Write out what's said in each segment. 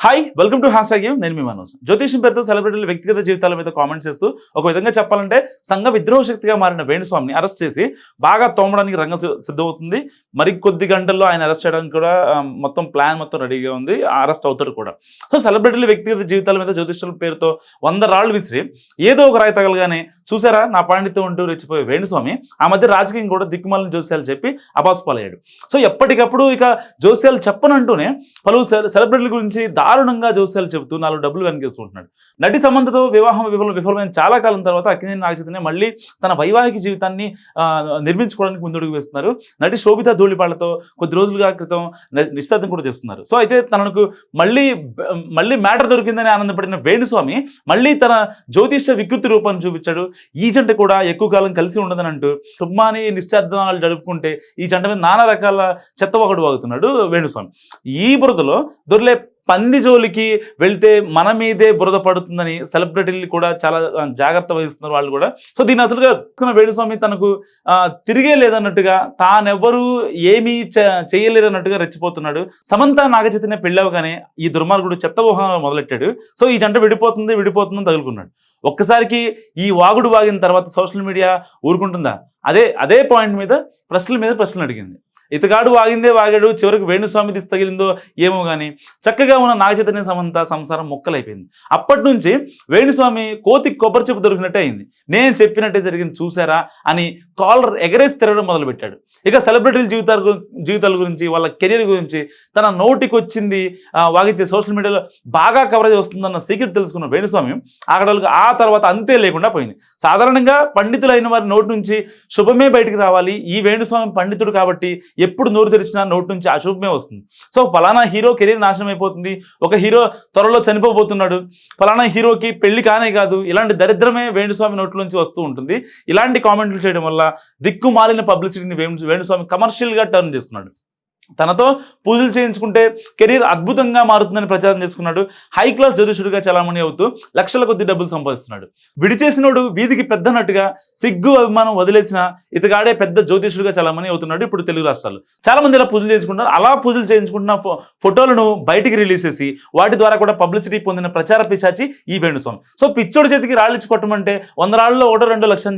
Hi welcome to hash tag నేను మీ మనోజ్. జ్యోతిషం పేరుతో సెలబ్రిటీల వ్యక్తిగత జీవితాల మీద కామెంట్స్ చేస్తూ ఒక విధంగా చెప్పాలంటే సంఘ విద్రోహ శక్తిగా మారిన వేణుస్వామిని అరెస్ట్ చేసి బాగా తోమడానికి రంగం సిద్ధమవుతుంది. మరి కొద్ది గంటల్లో ఆయన అరెస్ట్ చేయడానికి కూడా మొత్తం ప్లాన్ మొత్తం రెడీగా ఉంది. అరెస్ట్ అవుతాడు కూడా. సో సెలబ్రిటీల వ్యక్తిగత జీవితాల మీద జ్యోతిష్యుల పేరుతో వంద రాళ్ళు విసిరి ఏదో ఒక రాయి తగలగానే చూసారా నా పాండిత్యం ఉంటూ రెచ్చిపోయే వేణుస్వామి ఆ మధ్య రాజకీయం కూడా దిక్కుమాలను జోస్యాలు చెప్పి అబాస్పాలయ్యాడు. సో ఎప్పటికప్పుడు ఇక జోస్యాలు చెప్పనంటూనే పలువురు సెలబ్రిటీల గురించి దారుణంగా జోస్యాలు చెబుతూ నాలుగు డబ్బులు వెనకేసుకుంటున్నాడు. నటి సంబంధతో వివాహం విఫలం విఫలమైన చాలా కాలం తర్వాత అక్కినేని నాగచైతన్య మళ్ళీ తన వైవాహిక జీవితాన్ని నిర్మించుకోవడానికి ముందుకు వేస్తున్నారు. నటి శోభిత ధూళిపాళ్ళతో కొద్ది రోజులుగా క్రితం ని- నిశ్చితార్థం కూడా చేస్తున్నారు. సో అయితే తనకు మళ్ళీ మళ్ళీ మ్యాటర్ దొరికిందని ఆనందపడిన వేణుస్వామి మళ్ళీ తన జ్యోతిష వికృతి రూపాన్ని చూపించాడు. ఈ జంట కూడా ఎక్కువ కాలం కలిసి ఉండదని అంటూ తుమ్మాని నిశ్చార్థనాలు జరుపుకుంటే ఈ జంట మీద నానా రకాల చెత్త ఒకడు వాగుతున్నాడు వేణుస్వామి. ఈ బురదలో దొర్లే పంది జోలికి వెళ్తే మన మీదే బురద పడుతుందని సెలబ్రిటీలు కూడా చాలా జాగ్రత్త వహిస్తున్నారు వాళ్ళు కూడా. సో దీన్ని అసలుగా వేణుస్వామి తనకు తిరిగే లేదన్నట్టుగా తానెవ్వరూ ఏమీ చేయలేరు అన్నట్టుగా రెచ్చిపోతున్నాడు. సమంత నాగచైతన్య పెళ్ళవగానే ఈ దుర్మార్గుడు చెత్త ఊహ మొదలెట్టాడు. సో ఈ జంట విడిపోతుంది విడిపోతుందని తగులుకున్నాడు. ఒక్కసారికి ఈ వాగుడు వాగిన తర్వాత సోషల్ మీడియా ఊరుకుంటుందా? అదే అదే పాయింట్ మీద ప్రశ్నల మీద ప్రశ్నలు అడిగింది. ఇతగాడు వాగిందే వాగాడు చివరికి వేణుస్వామి దిశ తగిలిందో ఏమో కానీ చక్కగా ఉన్న నాగచైతన్య సమంత సంసారం మొక్కలైపోయింది. అప్పటి నుంచి వేణుస్వామి కోతి కొబ్బరి చెప్పు దొరికినట్టే అయింది. నేను చెప్పినట్టే జరిగింది చూసారా అని కాలర్ ఎగరేసి తిరగడం మొదలుపెట్టాడు. ఇక సెలబ్రిటీల జీవితాల జీవితాల గురించి వాళ్ళ కెరీర్ గురించి తన నోటికి వచ్చింది వాగితే సోషల్ మీడియాలో బాగా కవరేజ్ వస్తుందన్న సీక్రెట్ తెలుసుకున్న వేణుస్వామి అక్కడలకు ఆ తర్వాత అంతే లేకుండా పోయింది. సాధారణంగా పండితులైన వారి నోటి నుంచి శుభమే బయటికి రావాలి. ఈ వేణుస్వామి పండితుడు కాబట్టి ఎప్పుడు నోరు తెరిచినా నోటి నుంచి అశుభమే వస్తుంది. సో ఫలానా హీరో కెరీర్ నాశనం అయిపోతుంది. ఒక హీరో త్వరలో చనిపోబోతున్నాడు. ఫలానా హీరోకి పెళ్ళి కానే కాదు. ఇలాంటి దరిద్రమే వేణుస్వామి నోట్ల నుంచి వస్తూ ఉంటుంది. ఇలాంటి కామెంట్లు చేయడం వల్ల దిక్కు మాలిన పబ్లిసిటీని వేణు వేణుస్వామి కమర్షియల్గా టర్న్ చేసుకున్నాడు తనతో పూజలు చేయించుకుంటే కెరీర్ అద్భుతంగా మారుతుందని ప్రచారం చేసుకున్నాడు. హై క్లాస్ జ్యోతిషుడిగా చలామణి అవుతూ లక్షల కొద్ది డబ్బులు సంపాదిస్తున్నాడు. విడిచేసినోడు వీధికి పెద్దనట్టుగా సిగ్గు అభిమానం వదిలేసిన ఇతగాడే పెద్ద జ్యోతిషుడిగా చలామణి అవుతున్నాడు ఇప్పుడు తెలుగు రాష్ట్రాలు చాలా మంది ఇలా పూజలు చేయించుకుంటారు అలా పూజలు చేయించుకుంటున్న ఫోటోలను బయటికి రిలీజ్ చేసి వాటి ద్వారా కూడా పబ్లిసిటీ పొందిన ప్రచార పిచాచి ఈ వేణుస్వామి. సో పిచ్చోడి చేతికి రాళ్ళిచ్చి కొట్టమంటే వంద రాళ్ళలో ఒకటో రెండు లక్షం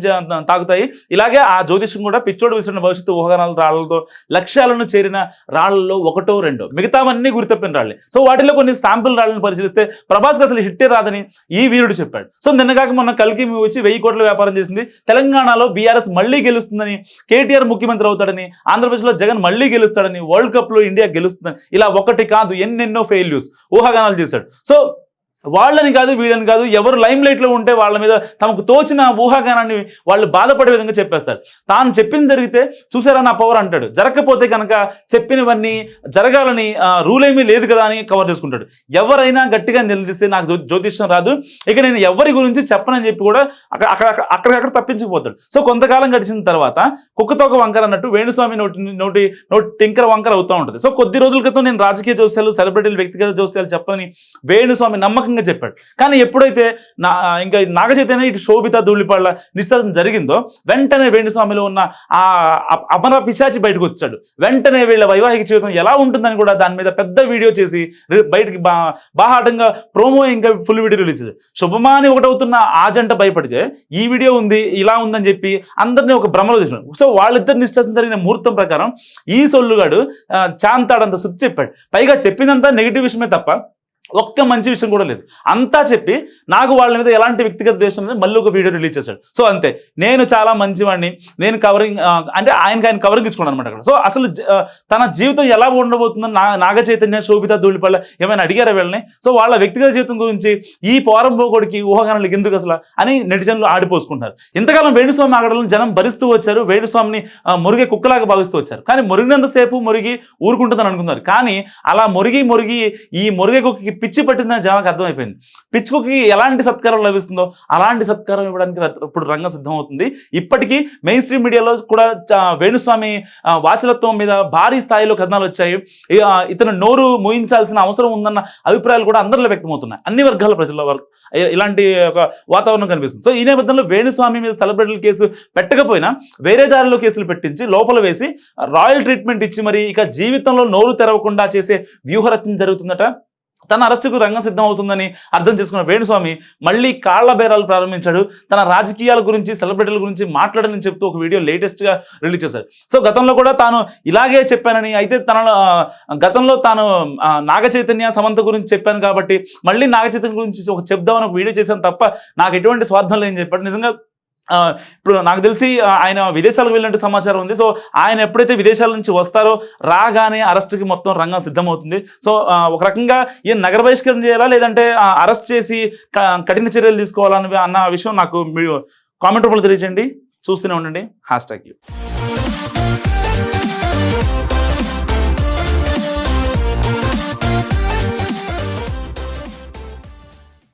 తాగుతాయి. ఇలాగే ఆ జ్యోతిషం కూడా పిచ్చోడు విసిరిన భవిష్యత్తు ఊహగానాల రాళ్ళతో లక్ష్యాలను చేరిన రాళ్ళలో ఒకటో రెండో. మిగతావన్నీ గురితప్పిన రాళ్ళే. సో వాటిలో కొన్ని శాంపుల్ రాళ్ళని పరిశీలిస్తే ప్రభాస్కి అసలు హిట్టే రాదని ఈ వీరుడు చెప్పాడు. సో నిన్నగాక మొన్న కలికి మూవీ వచ్చి వెయ్యి కోట్ల వ్యాపారం చేసింది. తెలంగాణలో బీఆర్ఎస్ మళ్ళీ గెలుస్తుందని కేటీఆర్ ముఖ్యమంత్రి అవుతాడని ఆంధ్రప్రదేశ్లో జగన్ మళ్ళీ గెలుస్తాడని వరల్డ్ కప్లో ఇండియా గెలుస్తుందని ఇలా ఒకటి కాదు ఎన్నెన్నో ఫెయిల్యూస్ ఊహాగానాలు చేశాడు. సో వాళ్ళని కాదు వీళ్ళని కాదు ఎవరు లైమ్ లైట్లో ఉంటే వాళ్ళ మీద తమకు తోచిన ఊహాగానాన్ని వాళ్ళు బాధపడే విధంగా చెప్పేస్తారు. తాను చెప్పింది జరిగితే చూసారా నా పవర్ అంటాడు. జరగకపోతే కనుక చెప్పినవన్నీ జరగాలని రూల్ ఏమీ లేదు కదా అని కవర్ చేసుకుంటాడు. ఎవరైనా గట్టిగా నిలదీస్తే నాకు జ్యోతిష్యం రాదు. ఇక నేను ఎవరి గురించి చెప్పనని చెప్పి కూడా అక్కడ అక్కడ అక్కడికక్కడ తప్పించుకుపోతాడు సో కొంతకాలం గడిచిన తర్వాత కుక్కతోక వంకర అన్నట్టు వేణుస్వామి నోటి నోటి నోటి టింకర వంకర అవుతూ ఉంటుంది. సో కొద్ది రోజుల క్రితం నేను రాజకీయ జోస్యాలు సెలబ్రిటీలు వ్యక్తిగత జోస్యాలు చెప్పని వేణుస్వామి నమ్మకంగా చెప్పాడు. కానీ ఎప్పుడైతే నా ఇంకా నాగ చైతన్య ఇటు శోభిత ధూళిపాళ్ళ నిశ్చితార్థం జరిగిందో వెంటనే వేణుస్వామిలో ఉన్న ఆ అమర పిశాచి బయటకు వచ్చాడు. వెంటనే వీళ్ళ వైవాహిక జీవితం ఎలా ఉంటుందని కూడా దాని మీద పెద్ద వీడియో చేసి బయటికి బా బాహాటంగా ప్రోమో ఇంకా ఫుల్ వీడియో రిలీజ్ చేశాడు. శుభమాని ఒకటవుతున్న ఆ జంట భయపడితే ఈ వీడియో ఉంది ఇలా ఉందని చెప్పి అందరినీ ఒక భ్రమలో తీసినాడు సో వాళ్ళిద్దరు నిశ్చితం జరిగిన ముహూర్తం ప్రకారం ఈ సొల్లుగాడు చాంతాడంత సుత్తి చెప్పాడు. పైగా చెప్పిందంతా నెగిటివ్ విషయమే తప్ప ఒక్క మంచి విషయం కూడా లేదు. అంతా చెప్పి నాకు వాళ్ళ మీద ఎలాంటి వ్యక్తిగత ద్వేషం లేదు. మళ్ళీ ఒక వీడియో రిలీజ్ చేశాడు. సో అంతే. నేను చాలా మంచివాడిని. నేను కవరింగ్ అంటే ఆయనకి ఆయన కవరింగ్ ఇచ్చుకున్నాను అనమాట అక్కడ. సో అసలు తన జీవితం ఎలా ఉండబోతుందో నా నాగ చైతన్య శోభిత ధూళిపళ్ళ ఏమైనా అడిగారా వీళ్ళని? సో వాళ్ళ వ్యక్తిగత జీవితం గురించి ఈ పోరం పోగొడికి ఊహాగానాలకు ఎందుకు అసలు అని నెటిజన్లు ఆడిపోసుకుంటారు ఇంతకాలం వేణుస్వామి ఆగడాలను జనం భరిస్తూ వచ్చారు. వేణుస్వామిని మురిగే కుక్కలాగా భావిస్తూ వచ్చారు. కానీ మురిగినంతసేపు మురిగి ఊరుకుంటుందని అనుకున్నారు. కానీ అలా మురిగి మురిగి ఈ మురిగే కుక్కకి పిచ్చి పట్టిందని జామకి అర్థమైపోయింది. పిచ్చి ఎలాంటి సత్కారం లభిస్తుందో అలాంటి సత్కారం ఇవ్వడానికి ఇప్పుడు రంగం సిద్ధమవుతుంది. ఇప్పటికీ మెయిన్ స్ట్రీమ్ మీడియాలో కూడా వేణుస్వామి వాచలత్వం మీద భారీ స్థాయిలో కథనాలు వచ్చాయి. ఇతను నోరు మూయించాల్సిన అవసరం ఉందన్న అభిప్రాయాలు కూడా అందరిలో వ్యక్తమవుతున్నాయి. అన్ని వర్గాల ప్రజల వరకు ఇలాంటి ఒక వాతావరణం కనిపిస్తుంది. సో ఈ నేపథ్యంలో వేణుస్వామి మీద సెలబ్రిటీల కేసు పెట్టకపోయినా వేరే దారిలో కేసులు పెట్టించి లోపల వేసి రాయల్ ట్రీట్మెంట్ ఇచ్చి మరి ఇక జీవితంలో నోరు తెరవకుండా చేసే వ్యూహరచన జరుగుతుందట. తన అరెస్టుకు రంగం సిద్ధం అవుతుందని అర్థం చేసుకున్న వేణుస్వామి మళ్ళీ కాళ్ళ బేరాలు ప్రారంభించాడు. తన రాజకీయాల గురించి సెలబ్రిటీల గురించి మాట్లాడని చెప్తూ ఒక వీడియో లేటెస్ట్గా రిలీజ్ చేశారు సో గతంలో కూడా తాను ఇలాగే చెప్పానని అయితే తన గతంలో తాను నాగ చైతన్య సమంత గురించి చెప్పాను కాబట్టి మళ్ళీ నాగ చైతన్య గురించి ఒక చెప్దామని ఒక వీడియో చేశాను తప్ప నాకు ఎటువంటి స్వార్థం లేని చెప్పాడు. నిజంగా ఇప్పుడు నాకు తెలిసి ఆయన విదేశాలకు వెళ్ళినట్టు సమాచారం ఉంది. సో ఆయన ఎప్పుడైతే విదేశాల నుంచి వస్తారో రాగానే అరెస్ట్కి మొత్తం రంగం సిద్ధమవుతుంది. సో ఒక రకంగా ఈయన నగర బహిష్కరణ చేయాలా? లేదంటే అరెస్ట్ చేసి క- కఠిన చర్యలు తీసుకోవాలా అని అన్న విషయం నాకు మీరు కామెంట్ రూపంలో తెలియజేయండి. చూస్తూనే ఉండండి. Hash tag U.